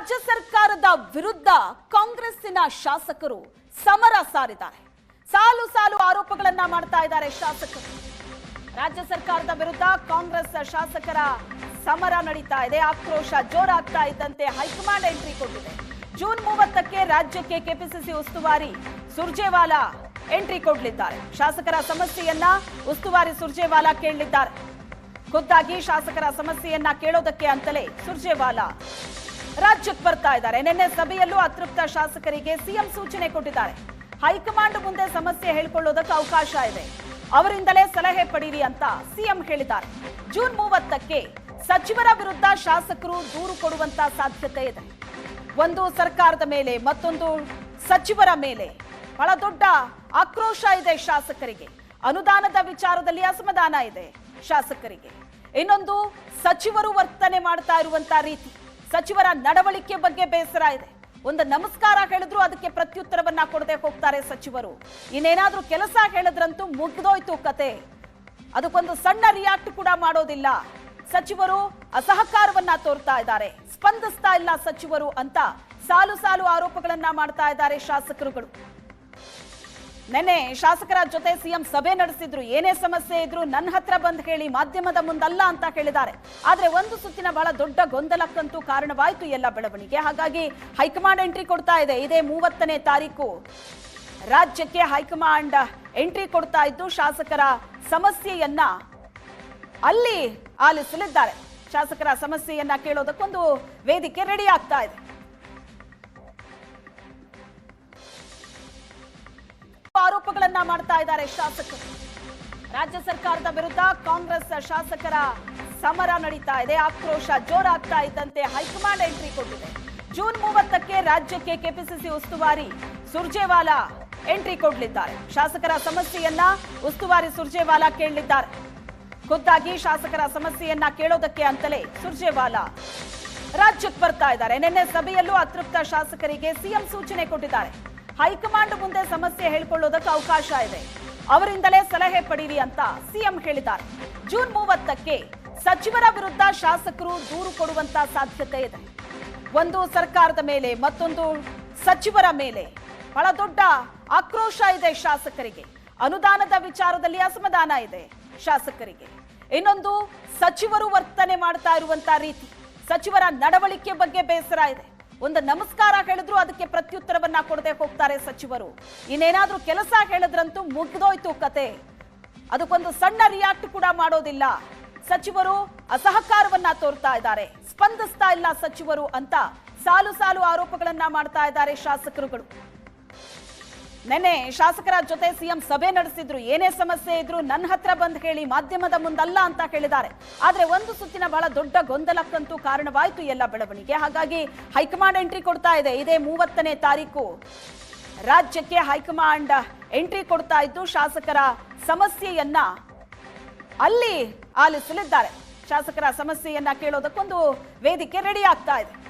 ರಾಜ್ಯ ಸರ್ಕಾರದ ವಿರುದ್ಧ ಕಾಂಗ್ರೆಸ್ಸಿನ ಶಾಸಕರು ಸಮರ ಸಾರಿದ್ದಾರೆ. ಸಾಲು ಸಾಲು ಆರೋಪಗಳನ್ನ ಮಾಡ್ತಾ ಇದ್ದಾರೆ ಶಾಸಕರು. ರಾಜ್ಯ ಸರ್ಕಾರದ ವಿರುದ್ಧ ಕಾಂಗ್ರೆಸ್ ಶಾಸಕರ ಸಮರ ನಡೀತಾ ಇದೆ. ಆಕ್ರೋಶ ಜೋರಾಗ್ತಾ ಇದ್ದಂತೆ ಹೈಕಮಾಂಡ್ ಎಂಟ್ರಿ ಕೊಟ್ಟಿದೆ. ಜೂನ್ ಮೂವತ್ತಕ್ಕೆ ರಾಜ್ಯಕ್ಕೆ ಕೆಪಿಸಿಸಿ ಉಸ್ತುವಾರಿ ಸುರ್ಜೇವಾಲಾ ಎಂಟ್ರಿ ಕೊಡಲಿದ್ದಾರೆ. ಶಾಸಕರ ಸಮಸ್ಯೆಯನ್ನ ಉಸ್ತುವಾರಿ ಸುರ್ಜೇವಾಲಾ ಕೇಳಲಿದ್ದಾರೆ. ಖುದ್ದಾಗಿ ಶಾಸಕರ ಸಮಸ್ಯೆಯನ್ನ ಕೇಳೋದಕ್ಕೆ ಅಂತಲೇ ಸುರ್ಜೇವಾಲಾ ರಾಜ್ಯಕ್ಕೆ ಬರ್ತಾ ಇದ್ದಾರೆ. ನಿನ್ನೆ ಸಭೆಯಲ್ಲೂ ಅತೃಪ್ತ ಶಾಸಕರಿಗೆ ಸಿಎಂ ಸೂಚನೆ ಕೊಟ್ಟಿದ್ದಾರೆ. ಹೈಕಮಾಂಡ್ ಮುಂದೆ ಸಮಸ್ಯೆ ಹೇಳ್ಕೊಳ್ಳೋದಕ್ಕೆ ಅವಕಾಶ ಇದೆ. ಅವರಿಂದಲೇ ಸಲಹೆ ಪಡೀರಿ ಅಂತ ಸಿಎಂ ಹೇಳಿದ್ದಾರೆ. ಜೂನ್ ಮೂವತ್ತಕ್ಕೆ ಸಚಿವರ ವಿರುದ್ಧ ಶಾಸಕರು ದೂರು ಕೊಡುವಂತ ಸಾಧ್ಯತೆ ಇದೆ. ಒಂದು ಸರ್ಕಾರದ ಮೇಲೆ, ಮತ್ತೊಂದು ಸಚಿವರ ಮೇಲೆ ಬಹಳ ದೊಡ್ಡ ಆಕ್ರೋಶ ಇದೆ ಶಾಸಕರಿಗೆ. ಅನುದಾನದ ವಿಚಾರದಲ್ಲಿ ಅಸಮಾಧಾನ ಇದೆ ಶಾಸಕರಿಗೆ. ಇನ್ನೊಂದು ಸಚಿವರು ವರ್ತನೆ ಮಾಡ್ತಾ ಇರುವಂತಹ ರೀತಿ. ಸಚಿವರ ನಡವಳಿಕೆ ಬಗ್ಗೆ ಬೇಸರ ಇದೆ. ಒಂದು ನಮಸ್ಕಾರ ಹೇಳಿದ್ರು ಅದಕ್ಕೆ ಪ್ರತ್ಯುತ್ತರವನ್ನ ಕೊಡದೆ ಹೋಗ್ತಾರೆ ಸಚಿವರು. ಇನ್ನೇನಾದ್ರೂ ಕೆಲಸ ಹೇಳಿದ್ರಂತೂ ಮುಗ್ದೋಯ್ತು ಕತೆ. ಅದಕ್ಕೊಂದು ಸಣ್ಣ ರಿಯಾಕ್ಟ್ ಕೂಡ ಮಾಡೋದಿಲ್ಲ. ಸಚಿವರು ಅಸಹಕಾರವನ್ನ ತೋರ್ತಾ ಇದ್ದಾರೆ. ಸ್ಪಂದಿಸ್ತಾ ಇಲ್ಲ ಸಚಿವರು ಅಂತ ಸಾಲು ಸಾಲು ಆರೋಪಗಳನ್ನ ಮಾಡ್ತಾ ಇದ್ದಾರೆ ಶಾಸಕರುಗಳು. ನೆನ್ನೆ ಶಾಸಕರ ಜೊತೆ ಸಿಎಂ ಸಭೆ ನಡೆಸಿದ್ರು, ಏನೇ ಸಮಸ್ಯೆ ಇದ್ರು ನನ್ನ ಹತ್ರ ಬಂದ್ ಹೇಳಿ ಮಾಧ್ಯಮದ ಮುಂದಲ್ಲ ಅಂತ ಹೇಳಿದ್ದಾರೆ. ಆದ್ರೆ ಒಂದು ಸುತ್ತಿನ ಬಹಳ ದೊಡ್ಡ ಗೊಂದಲಕ್ಕಂತೂ ಕಾರಣವಾಯಿತು ಎಲ್ಲ ಬೆಳವಣಿಗೆ. ಹಾಗಾಗಿ ಹೈಕಮಾಂಡ್ ಎಂಟ್ರಿ ಕೊಡ್ತಾ ಇದೆ, ಇದೇ ಮೂವತ್ತನೇ ತಾರೀಕು. ರಾಜ್ಯಕ್ಕೆ ಹೈಕಮಾಂಡ್ ಎಂಟ್ರಿ ಕೊಡ್ತಾ ಇದ್ದು ಶಾಸಕರ ಸಮಸ್ಯೆಯನ್ನ ಅಲ್ಲಿ ಆಲಿಸಲಿದ್ದಾರೆ. ಶಾಸಕರ ಸಮಸ್ಯೆಯನ್ನ ಕೇಳೋದಕ್ಕೊಂದು ವೇದಿಕೆ ರೆಡಿ ಆಗ್ತಾ ಇದೆ. ಆರೋಪಗಳನ್ನ ಮಾಡ್ತಾ ಇದ್ದಾರೆ ಶಾಸಕರು. ರಾಜ್ಯ ಸರ್ಕಾರದ ವಿರುದ್ಧ ಕಾಂಗ್ರೆಸ್ ಶಾಸಕರ ಸಮರ ನಡೀತಾ ಇದೆ. ಆಕ್ರೋಶ ಜೋರಾಗ್ತಾ ಇದ್ದಂತೆ ಹೈಕಮಾಂಡ್ ಎಂಟ್ರಿ ಕೊಟ್ಟಿದೆ. ಜೂನ್ ಮೂವತ್ತಕ್ಕೆ ರಾಜ್ಯಕ್ಕೆ ಕೆಪಿಸಿಸಿ ಉಸ್ತುವಾರಿ ಸುರ್ಜೇವಾಲಾ ಎಂಟ್ರಿ ಕೊಡಲಿದ್ದಾರೆ. ಶಾಸಕರ ಸಮಸ್ಯೆಯನ್ನ ಉಸ್ತುವಾರಿ ಸುರ್ಜೇವಾಲಾ ಕೇಳಲಿದ್ದಾರೆ. ಖುದ್ದಾಗಿ ಶಾಸಕರ ಸಮಸ್ಯೆಯನ್ನ ಕೇಳೋದಕ್ಕೆ ಅಂತಲೇ ಸುರ್ಜೇವಾಲಾ ರಾಜ್ಯಕ್ಕೆ ಬರ್ತಾ ಇದ್ದಾರೆ. ನಿನ್ನೆ ಸಭೆಯಲ್ಲೂ ಅತೃಪ್ತ ಶಾಸಕರಿಗೆ ಸಿಎಂ ಸೂಚನೆ ಕೊಟ್ಟಿದ್ದಾರೆ. ಹೈಕಮಾಂಡ್ ಮುಂದೆ ಸಮಸ್ಯೆ ಹೇಳ್ಕೊಳ್ಳೋದಕ್ಕೆ ಅವಕಾಶ ಇದೆ. ಅವರಿಂದಲೇ ಸಲಹೆ ಪಡೀರಿ ಅಂತ ಸಿಎಂ ಹೇಳಿದ್ದಾರೆ. ಜೂನ್ ಮೂವತ್ತಕ್ಕೆ ಸಚಿವರ ವಿರುದ್ಧ ಶಾಸಕರು ದೂರು ಕೊಡುವಂತ ಸಾಧ್ಯತೆ ಇದೆ. ಒಂದು ಸರ್ಕಾರದ ಮೇಲೆ, ಮತ್ತೊಂದು ಸಚಿವರ ಮೇಲೆ ಬಹಳ ದೊಡ್ಡ ಆಕ್ರೋಶ ಇದೆ ಶಾಸಕರಿಗೆ. ಅನುದಾನದ ವಿಚಾರದಲ್ಲಿ ಅಸಮಾಧಾನ ಇದೆ ಶಾಸಕರಿಗೆ. ಇನ್ನೊಂದು ಸಚಿವರು ವರ್ತನೆ ಮಾಡ್ತಾ ಇರುವಂತ ರೀತಿ, ಸಚಿವರ ನಡವಳಿಕೆ ಬಗ್ಗೆ ಬೇಸರ ಇದೆ. ಒಂದು ನಮಸ್ಕಾರ ಹೇಳಿದ್ರು ಅದಕ್ಕೆ ಪ್ರತ್ಯುತ್ತರವನ್ನ ಕೊಡದೆ ಹೋಗ್ತಾರೆ ಸಚಿವರು. ಇನ್ನೇನಾದ್ರೂ ಕೆಲಸ ಹೇಳಿದ್ರಂತೂ ಮುಗ್ದೋಯ್ತು ಕತೆ. ಅದಕ್ಕೊಂದು ಸಣ್ಣ ರಿಯಾಕ್ಟ್ ಕೂಡ ಮಾಡೋದಿಲ್ಲ. ಸಚಿವರು ಅಸಹಕಾರವನ್ನ ತೋರ್ತಾ ಇದ್ದಾರೆ. ಸ್ಪಂದಿಸ್ತಾ ಇಲ್ಲ ಸಚಿವರು ಅಂತ ಸಾಲು ಸಾಲು ಆರೋಪಗಳನ್ನ ಮಾಡ್ತಾ ಇದ್ದಾರೆ ಶಾಸಕರುಗಳು. ನೆನ್ನೆ ಶಾಸಕರ ಜೊತೆ ಸಿಎಂ ಸಭೆ ನಡೆಸಿದ್ರು, ಏನೇ ಸಮಸ್ಯೆ ಇದ್ರು ನನ್ನ ಹತ್ರ ಬಂದ್ ಹೇಳಿ ಮಾಧ್ಯಮದ ಮುಂದಲ್ಲ ಅಂತ ಹೇಳಿದ್ದಾರೆ. ಆದ್ರೆ ಒಂದು ಸುತ್ತಿನ ಬಹಳ ದೊಡ್ಡ ಗೊಂದಲಕ್ಕಂತೂ ಕಾರಣವಾಯಿತು ಎಲ್ಲ ಬೆಳವಣಿಗೆ. ಹಾಗಾಗಿ ಹೈಕಮಾಂಡ್ ಎಂಟ್ರಿ ಕೊಡ್ತಾ ಇದೆ. ಇದೇ ಮೂವತ್ತನೇ ತಾರೀಕು ರಾಜ್ಯಕ್ಕೆ ಹೈಕಮಾಂಡ್ ಎಂಟ್ರಿ ಕೊಡ್ತಾ ಇದ್ದು, ಶಾಸಕರ ಸಮಸ್ಯೆಯನ್ನ ಅಲ್ಲಿ ಆಲಿಸಲಿದ್ದಾರೆ. ಶಾಸಕರ ಸಮಸ್ಯೆಯನ್ನ ಕೇಳೋದಕ್ಕೊಂದು ವೇದಿಕೆ ರೆಡಿ ಆಗ್ತಾ ಇದೆ ಇದು.